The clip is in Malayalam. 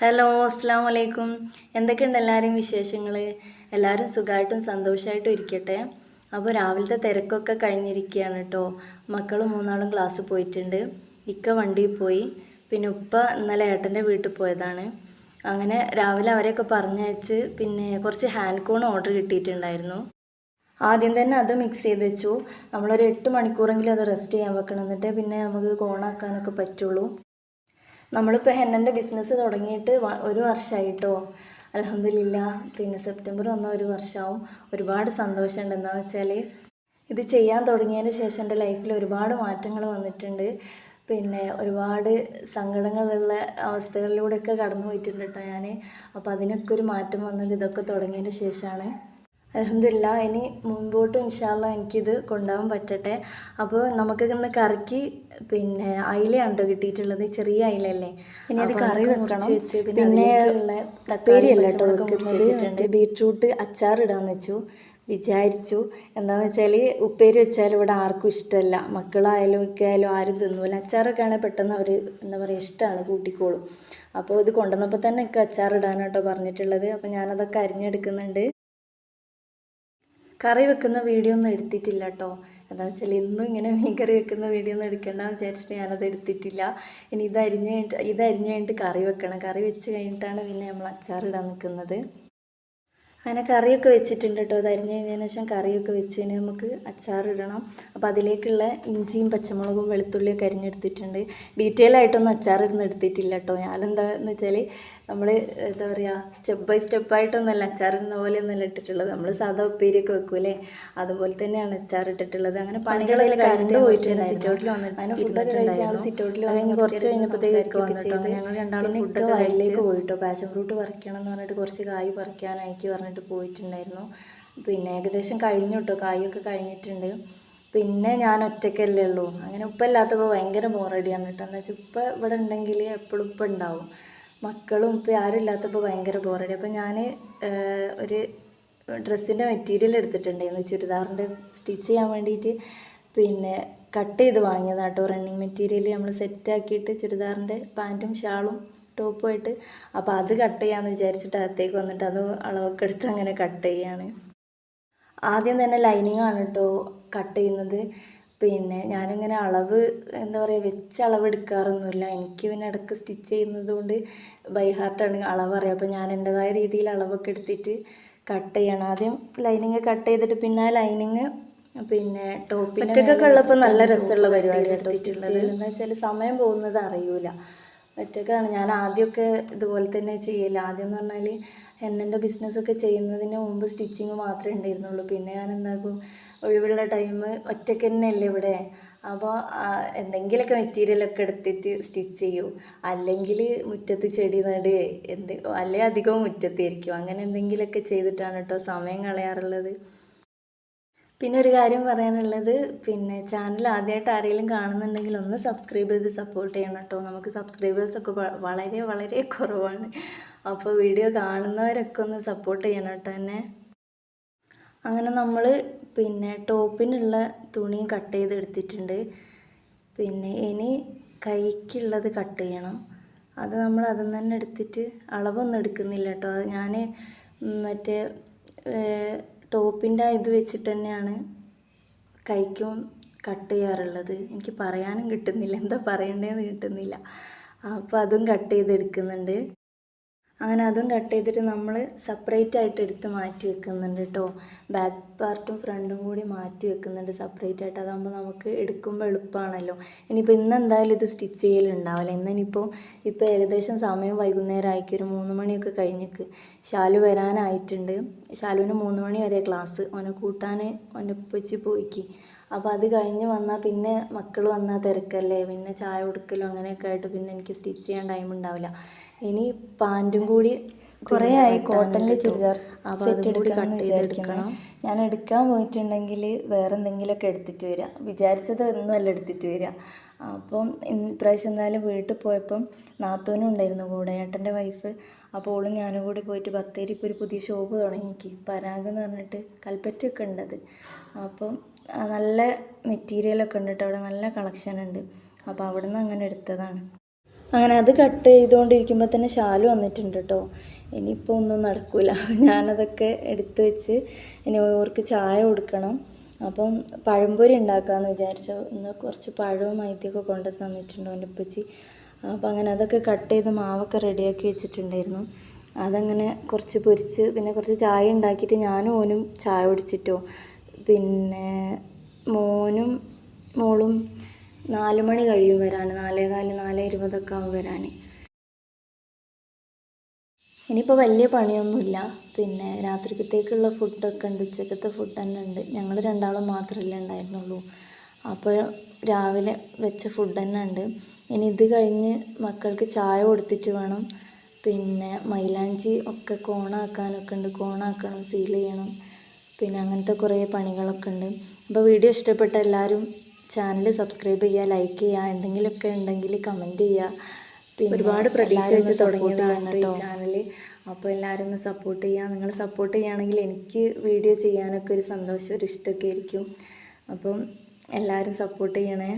ഹലോ അസ്സാം വലൈക്കും എന്തൊക്കെയുണ്ട് എല്ലാവരും വിശേഷങ്ങൾ എല്ലാവരും സുഖമായിട്ടും സന്തോഷമായിട്ടും ഇരിക്കട്ടെ. അപ്പോൾ രാവിലത്തെ തിരക്കൊക്കെ കഴിഞ്ഞിരിക്കുകയാണ് കേട്ടോ. മക്കൾ മൂന്നാളും ക്ലാസ് പോയിട്ടുണ്ട്. ഇക്ക വണ്ടിയിൽ പോയി. പിന്നെ ഉപ്പ ഇന്നലെ ഏട്ടന്റെ വീട്ടിൽ പോയതാണ്. അങ്ങനെ രാവിലെ അവരെയൊക്കെ പറഞ്ഞയച്ച് പിന്നെ കുറച്ച് ഹാൻഡ് കോൺ ഓർഡർ കിട്ടിയിട്ടുണ്ടായിരുന്നു. ആദ്യം തന്നെ അത് മിക്സ് ചെയ്ത് വെച്ചു. നമ്മളൊരു എട്ട് മണിക്കൂറെങ്കിലും അത് റെസ്റ്റ് ചെയ്യാൻ വെക്കണം. എന്നിട്ട് പിന്നെ നമുക്ക് കോണാക്കാനൊക്കെ പറ്റുള്ളൂ. നമ്മളിപ്പോൾ ഹെന്നന്റെ ബിസിനസ് തുടങ്ങിയിട്ട് ഒരു വർഷമായിട്ടോ അലഹമില്ല പിന്നെ സെപ്റ്റംബർ വന്ന ഒരു വർഷമാവും ഒരുപാട് സന്തോഷമുണ്ട്. എന്താണെന്ന് വെച്ചാൽ ഇത് ചെയ്യാൻ തുടങ്ങിയതിന് ശേഷം എന്റെ ലൈഫിൽ ഒരുപാട് മാറ്റങ്ങൾ വന്നിട്ടുണ്ട്. പിന്നെ ഒരുപാട് സങ്കടങ്ങളുള്ള അവസ്ഥകളിലൂടെയൊക്കെ കടന്നു പോയിട്ടുണ്ട് കേട്ടോ ഞാൻ അപ്പോൾ അതിനൊക്കെ ഒരു മാറ്റം വന്നത് ഇതൊക്കെ തുടങ്ങിയതിന് ശേഷമാണ് അലഹമില്ല ഇനി മുൻപോട്ടും ഇൻഷാല്ല എനിക്കിത് കൊണ്ടുപോകാൻ പറ്റട്ടെ. അപ്പോൾ നമുക്ക് ഇന്ന് കറിക്ക് പിന്നെ അയിലയാണ് കേട്ടോ കിട്ടിയിട്ടുള്ളത് ചെറിയ അയിലല്ലേ ഇനി അത് കറി വെക്കണം. പിന്നെ ഉള്ള തക്കാളിയല്ല കേട്ടോ വെച്ചിട്ടുണ്ട്. ബീട്രൂട്ട് അച്ചാറിടാന്ന് വെച്ചു. വിചാരിച്ചു. എന്താണെന്ന് വെച്ചാൽ ഉപ്പേരി വെച്ചാൽ ഇവിടെ ആർക്കും ഇഷ്ടമല്ല. മക്കളായാലും ഒക്കെയായാലും ആരും തിന്നൂല. അച്ചാറൊക്കെ ആണെങ്കിൽ പെട്ടെന്ന് അവർ എന്താ പറയുക ഇഷ്ടമാണ് കൂട്ടിക്കോളും. അപ്പോൾ ഇത് കൊണ്ടുവന്നപ്പോൾ തന്നെ ഒക്കെ അച്ചാറിടാനാട്ടോ പറഞ്ഞിട്ടുള്ളത്. അപ്പോൾ ഞാനതൊക്കെ അരിഞ്ഞെടുക്കുന്നുണ്ട്. കറി വെക്കുന്ന വീഡിയോ ഒന്നും എടുത്തിട്ടില്ല കേട്ടോ എന്താ വെച്ചാൽ ഇന്നും ഇങ്ങനെ മീൻ കറി വെക്കുന്ന വീഡിയോ ഒന്നും എടുക്കണ്ടെന്ന് വിചാരിച്ചിട്ട് ഞാനത് എടുത്തിട്ടില്ല. ഇനി ഇത് അരിഞ്ഞ് കഴിഞ്ഞിട്ട് ഇത് അരിഞ്ഞ് കഴിഞ്ഞിട്ട് കറി വെക്കണം. കറി വെച്ച് കഴിഞ്ഞിട്ടാണ് പിന്നെ നമ്മൾ അച്ചാർ അച്ചാറിടാൻ നിൽക്കുന്നത്. അങ്ങനെ കറിയൊക്കെ വെച്ചിട്ടുണ്ട് കേട്ടോ അത് അരിഞ്ഞ് കഴിഞ്ഞതിന് ശേഷം കറിയൊക്കെ വെച്ച് കഴിഞ്ഞാൽ നമുക്ക് അച്ചാറിടണം അപ്പോൾ അതിലേക്കുള്ള ഇഞ്ചിയും പച്ചമുളകും വെളുത്തുള്ളിയൊക്കെ അരിഞ്ഞെടുത്തിട്ടുണ്ട്. ഡീറ്റെയിൽ ആയിട്ടൊന്നും അച്ചാറിടുന്ന് എടുത്തിട്ടില്ല കേട്ടോ ഞാനെന്താന്ന് വെച്ചാൽ നമ്മൾ എന്താ പറയുക സ്റ്റെപ്പ് ബൈ സ്റ്റെപ്പായിട്ടൊന്നുമല്ല അച്ചാറിടുന്ന പോലെ ഒന്നല്ല ഇട്ടിട്ടുള്ളത്. നമ്മൾ സാധാ ഉപ്പേരിയൊക്കെ വെക്കൂലേ അതുപോലെ തന്നെയാണ് അച്ചാർ ഇട്ടിട്ടുള്ളത്. അങ്ങനെ പണികളിൽ കറണ്ട് പോയിട്ടുണ്ട്. സിറ്റൗട്ടിൽ വന്നിട്ട് അങ്ങനെ ഫുഡൊക്കെ കഴിച്ച് ഞങ്ങൾ സിറ്റൗട്ടിൽ കഴിഞ്ഞ് കുറച്ച് കഴിഞ്ഞപ്പോഴത്തേക്ക് വന്നിട്ട് ഞങ്ങൾ രണ്ടാളും ഫുഡൊക്കെ വയലിലേക്ക് പോയിട്ടോ? പാഷൻ ഫ്രൂട്ട് പറിക്കണം എന്ന് പറഞ്ഞിട്ട് കുറച്ച് കായ് പറിക്കാനായിക്ക് പറഞ്ഞിട്ട് പോയിട്ടുണ്ടായിരുന്നു. പിന്നെ ഏകദേശം കഴിഞ്ഞു കേട്ടോ. കായൊക്കെ കഴിഞ്ഞിട്ടുണ്ട്. പിന്നെ ഞാൻ ഒറ്റയ്ക്കല്ലേ ഉള്ളൂ. അങ്ങനെ ഉപ്പ ഇല്ലാത്തപ്പോൾ ഭയങ്കര ബോറടിയാണ് കേട്ടോ. എന്താ വെച്ചാൽ ഉപ്പ ഇവിടെ ഉണ്ടെങ്കിൽ എപ്പോഴും ഉപ്പ ഉണ്ടാവും. മക്കളും ഇപ്പോൾ ആരും ഇല്ലാത്തപ്പോൾ ഭയങ്കര ബോറടി അപ്പോൾ ഞാൻ ഒരു ഡ്രസ്സിന്റെ മെറ്റീരിയൽ എടുത്തിട്ടുണ്ടായിരുന്നു. ചുരിദാറിന്റെ സ്റ്റിച്ച് ചെയ്യാൻ വേണ്ടിയിട്ട് പിന്നെ കട്ട് ചെയ്ത് വാങ്ങിയതാണ് കേട്ടോ റണ്ണിങ് മെറ്റീരിയൽ നമ്മൾ സെറ്റാക്കിയിട്ട് ചുരിദാറിന്റെ പാന്റും ഷാളും ടോപ്പുമായിട്ട് അപ്പോൾ അത് കട്ട് ചെയ്യാമെന്ന് വിചാരിച്ചിട്ട് അകത്തേക്ക് വന്നിട്ട് അത് അളവൊക്കെ എടുത്ത് അങ്ങനെ കട്ട് ചെയ്യാണ്. ആദ്യം തന്നെ ലൈനിങ് ആണ് കേട്ടോ കട്ട് ചെയ്യുന്നത്. പിന്നെ ഞാനിങ്ങനെ അളവ് എന്താ പറയുക വെച്ച് അളവെടുക്കാറൊന്നുമില്ല. എനിക്ക് പിന്നെ ഇടയ്ക്ക് സ്റ്റിച്ച് ചെയ്യുന്നത് കൊണ്ട് ബൈ ഹാർട്ടാണ് അളവ് അറിയാം അപ്പോൾ ഞാൻ എന്റെതായ രീതിയിൽ അളവൊക്കെ എടുത്തിട്ട് കട്ട് ചെയ്യണം. ആദ്യം ലൈനിങ് കട്ട് ചെയ്തിട്ട് പിന്നെ ആ ലൈനിങ് പിന്നെ ടോപ്പ് ഒറ്റക്കൊക്കെ ഉള്ളപ്പോൾ നല്ല രസമുള്ള പരിപാടി എടുത്തിട്ടുള്ളത്. എന്താ വെച്ചാൽ സമയം പോകുന്നത് അറിയൂല. ഒറ്റക്കാണ്. ഞാൻ ആദ്യമൊക്കെ ഇതുപോലെ തന്നെ ചെയ്യൽ. ആദ്യം എന്ന് പറഞ്ഞാൽ എന്നെ ബിസിനസ്സൊക്കെ ചെയ്യുന്നതിന് മുമ്പ് സ്റ്റിച്ചിങ് മാത്രമേ ഉണ്ടായിരുന്നുള്ളൂ. പിന്നെ ഞാൻ എന്താക്കും ഒഴിവുള്ള ടൈം ഒറ്റയ്ക്ക് തന്നെയല്ലേ ഇവിടെ? അപ്പോൾ എന്തെങ്കിലുമൊക്കെ മെറ്റീരിയലൊക്കെ എടുത്തിട്ട് സ്റ്റിച്ച് ചെയ്യും. അല്ലെങ്കിൽ മുറ്റത്ത് ചെടി നട് എന്ത് അല്ലെങ്കിൽ അധികവും മുറ്റത്തായിരിക്കും. അങ്ങനെ എന്തെങ്കിലുമൊക്കെ ചെയ്തിട്ടാണ് കേട്ടോ സമയം കളയാറുള്ളത്. പിന്നെ ഒരു കാര്യം പറയാനുള്ളത്. പിന്നെ ചാനൽ ആദ്യമായിട്ട് ആരെങ്കിലും കാണുന്നുണ്ടെങ്കിൽ ഒന്ന് സബ്സ്ക്രൈബ് ചെയ്ത് സപ്പോർട്ട് ചെയ്യണം കേട്ടോ നമുക്ക് സബ്സ്ക്രൈബേഴ്സൊക്കെ വളരെ വളരെ കുറവാണ്. അപ്പോൾ വീഡിയോ കാണുന്നവരൊക്കെ ഒന്ന് സപ്പോർട്ട് ചെയ്യണം കേട്ടോ എന്നെ. അങ്ങനെ നമ്മൾ പിന്നെ ടോപ്പിനുള്ള തുണി കട്ട് ചെയ്ത് എടുത്തിട്ടുണ്ട് പിന്നെ ഇനി കൈക്കുള്ളത് കട്ട് ചെയ്യണം. അത് നമ്മൾ നിന്ന് തന്നെ എടുത്തിട്ട് അളവൊന്നും എടുക്കുന്നില്ല കേട്ടോ. അത് ഞാൻ മറ്റേ ടോപ്പിന്റെ ഇത് വെച്ചിട്ട് തന്നെയാണ് കൈക്കും കട്ട് ചെയ്യാറുള്ളത്. എനിക്ക് പറയാനും കിട്ടുന്നില്ല. എന്താ പറയേണ്ടതെന്ന് കിട്ടുന്നില്ല. അപ്പോൾ അതും കട്ട് ചെയ്തെടുക്കുന്നുണ്ട്. അങ്ങനെ അതും കട്ട് ചെയ്തിട്ട് നമ്മൾ സെപ്പറേറ്റ് ആയിട്ട് എടുത്ത് മാറ്റി വെക്കുന്നുണ്ട് കേട്ടോ ബാക്ക് പാർട്ടും ഫ്രണ്ടും കൂടി മാറ്റി വെക്കുന്നുണ്ട് സെപ്പറേറ്റ് ആയിട്ട്. അതാകുമ്പോൾ നമുക്ക് എടുക്കുമ്പോൾ എളുപ്പമാണല്ലോ ഇനിയിപ്പോൾ ഇന്ന് എന്തായാലും ഇത് സ്റ്റിച്ച് ചെയ്യലുണ്ടാവില്ല ഇന്നിനിപ്പോൾ ഇപ്പോൾ ഏകദേശം സമയം വൈകുന്നേരം ആയിക്കും ഒരു മൂന്ന് മണിയൊക്കെ കഴിഞ്ഞിക്ക്. ഷാലു വരാനായിട്ടുണ്ട്. ഷാലുവിന് മൂന്ന് മണി വരെ ക്ലാസ് ഓനെ കൂട്ടാൻ ഓന്റെ ഉപ്പച്ചി പോയിക്ക്. അപ്പോൾ അത് കഴിഞ്ഞ് വന്നാൽ പിന്നെ മക്കൾ വന്നാൽ തിരക്കല്ലേ. പിന്നെ ചായ കൊടുക്കലും അങ്ങനെയൊക്കെ ആയിട്ട് പിന്നെ എനിക്ക് സ്റ്റിച്ച് ചെയ്യാൻ ടൈം ഉണ്ടാവില്ല. ഇനി പാന്റും കൂടി കുറേ ആയി കോട്ടണിൽ ചുരിദാർ സെറ്റ് കട്ട് ചെയ്തെടുക്കണം ഞാൻ എടുക്കാൻ പോയിട്ടുണ്ടെങ്കിൽ വേറെ എന്തെങ്കിലുമൊക്കെ എടുത്തിട്ട് വരിക വിചാരിച്ചത് ഒന്നുമല്ല എടുത്തിട്ട് വരിക അപ്പം ഇപ്രാവശ്യം എന്തായാലും വീട്ടിൽ പോയപ്പം നാത്തോനും ഉണ്ടായിരുന്നു കൂടെ ഏട്ടന്റെ വൈഫ് അപ്പോൾ ഓളും ഞാനും കൂടി പോയിട്ട് ബത്തേരി ഇപ്പോൾ ഒരു പുതിയ ഷോപ്പ് തുടങ്ങിക്ക് പരാഗ് എന്ന് പറഞ്ഞിട്ട് കൽപ്പറ്റയൊക്കെ ഉണ്ടത്. അപ്പം നല്ല മെറ്റീരിയലൊക്കെ ഉണ്ട് കേട്ടോ. അവിടെ നല്ല കളക്ഷൻ ഉണ്ട്. അപ്പോൾ അവിടെ നിന്ന് അങ്ങനെ എടുത്തതാണ്. അങ്ങനെ അത് കട്ട് ചെയ്തുകൊണ്ടിരിക്കുമ്പോൾ തന്നെ ശാലു വന്നിട്ടുണ്ട് കേട്ടോ ഇനിയിപ്പോൾ ഒന്നും നടക്കില്ല ഞാനതൊക്കെ എടുത്ത് വെച്ച് ഇനി ഓർക്ക് ചായ കൊടുക്കണം. അപ്പം പഴംപൊരി ഉണ്ടാക്കാമെന്ന് വിചാരിച്ചു. ഇന്ന് കുറച്ച് പഴവും മൈദ്യമൊക്കെ കൊണ്ടു തന്നിട്ടുണ്ട് എന്റെ ഉപ്പച്ചി അപ്പം അങ്ങനെ അതൊക്കെ കട്ട് ചെയ്ത് മാവൊക്കെ റെഡിയാക്കി വെച്ചിട്ടുണ്ടായിരുന്നു. അതങ്ങനെ കുറച്ച് പൊരിച്ച് പിന്നെ കുറച്ച് ചായ ഉണ്ടാക്കിയിട്ട് ഞാനും ഓനും ചായ കുടിച്ചിട്ടോ. പിന്നെ മോനും മോളും നാല് മണി കഴിയും വരാൻ നാലേകാൽ നാല് ഇരുപതൊക്കെ ആവും വരാൻ ഇനിയിപ്പോൾ വലിയ പണിയൊന്നുമില്ല. പിന്നെ രാത്രിക്കത്തേക്കുള്ള ഫുഡൊക്കെ ഉണ്ട്. ഉച്ചക്കത്തെ ഫുഡ് തന്നെ ഉണ്ട്. ഞങ്ങൾ രണ്ടാളും മാത്രമല്ലേ ഉണ്ടായിരുന്നുള്ളൂ. അപ്പോൾ രാവിലെ വെച്ച ഫുഡ് തന്നെ ഉണ്ട്. ഇനി ഇത് കഴിഞ്ഞ് മക്കൾക്ക് ചായ കൊടുത്തിട്ട് വേണം. പിന്നെ മൈലാഞ്ചി ഒക്കെ കോണാക്കാനൊക്കെ ഉണ്ട്. കോണാക്കണം സീൽ ചെയ്യണം. പിന്നെ അങ്ങനത്തെ കുറേ പണികളൊക്കെ ഉണ്ട്. അപ്പോൾ വീഡിയോ ഇഷ്ടപ്പെട്ട എല്ലാവരും ചാനൽ സബ്സ്ക്രൈബ് ചെയ്യുക ലൈക്ക് ചെയ്യുക എന്തെങ്കിലുമൊക്കെ ഉണ്ടെങ്കിൽ കമന്റ് ചെയ്യുക. പിന്നെ ഒരുപാട് പ്രതീക്ഷ വെച്ച് തുടങ്ങിയതാണ് ഈ ചാനൽ അപ്പോൾ എല്ലാവരും ഒന്ന് സപ്പോർട്ട് ചെയ്യുക. നിങ്ങൾ സപ്പോർട്ട് ചെയ്യുകയാണെങ്കിൽ എനിക്ക് വീഡിയോ ചെയ്യാനൊക്കെ ഒരു സന്തോഷം ഒരു ഇഷ്ടമൊക്കെ ആയിരിക്കും. അപ്പം എല്ലാവരും സപ്പോർട്ട് ചെയ്യണേ.